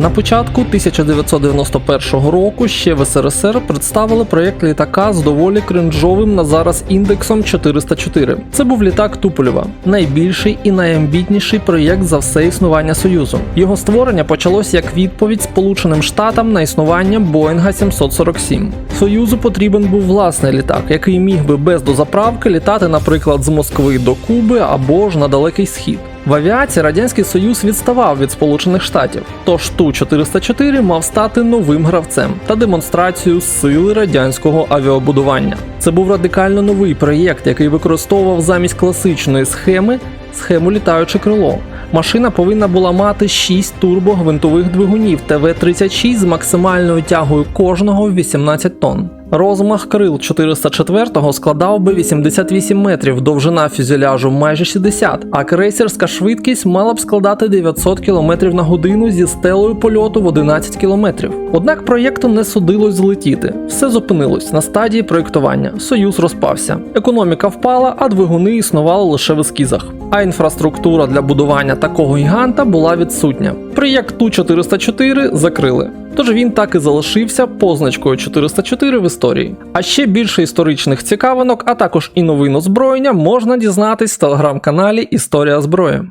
На початку 1991 року ще в СРСР представили проєкт літака з доволі кринжовим на зараз індексом 404. Це був літак Туполєва, найбільший і найамбітніший проєкт за все існування Союзу. Його створення почалось як відповідь Сполученим Штатам на існування Боїнга 747. Союзу потрібен був власний літак, який міг би без дозаправки літати, наприклад, з Москви до Куби або ж на далекий схід. В авіації Радянський Союз відставав від Сполучених Штатів, тож Ту-404 мав стати новим гравцем та демонстрацією сили радянського авіабудування. Це був радикально новий проєкт, який використовував замість класичної схеми схему літаюче крило. Машина повинна була мати 6 турбогвинтових двигунів ТВ-36 з максимальною тягою кожного в 18 тонн. Розмах крил 404-го складав би 88 метрів, довжина фюзеляжу майже 60, а крейсерська швидкість мала б складати 900 км на годину зі стелею польоту в 11 км. Однак проєкту не судилось злетіти. Все зупинилось на стадії проєктування. Союз розпався. Економіка впала, а двигуни існували лише в ескізах. А інфраструктура для будування такого гіганта була відсутня. Проєкт Ту-404 закрили. Тож він так і залишився позначкою 404 в історії. А ще більше історичних цікавинок, а також і новин озброєння можна дізнатись в телеграм-каналі Історія зброї.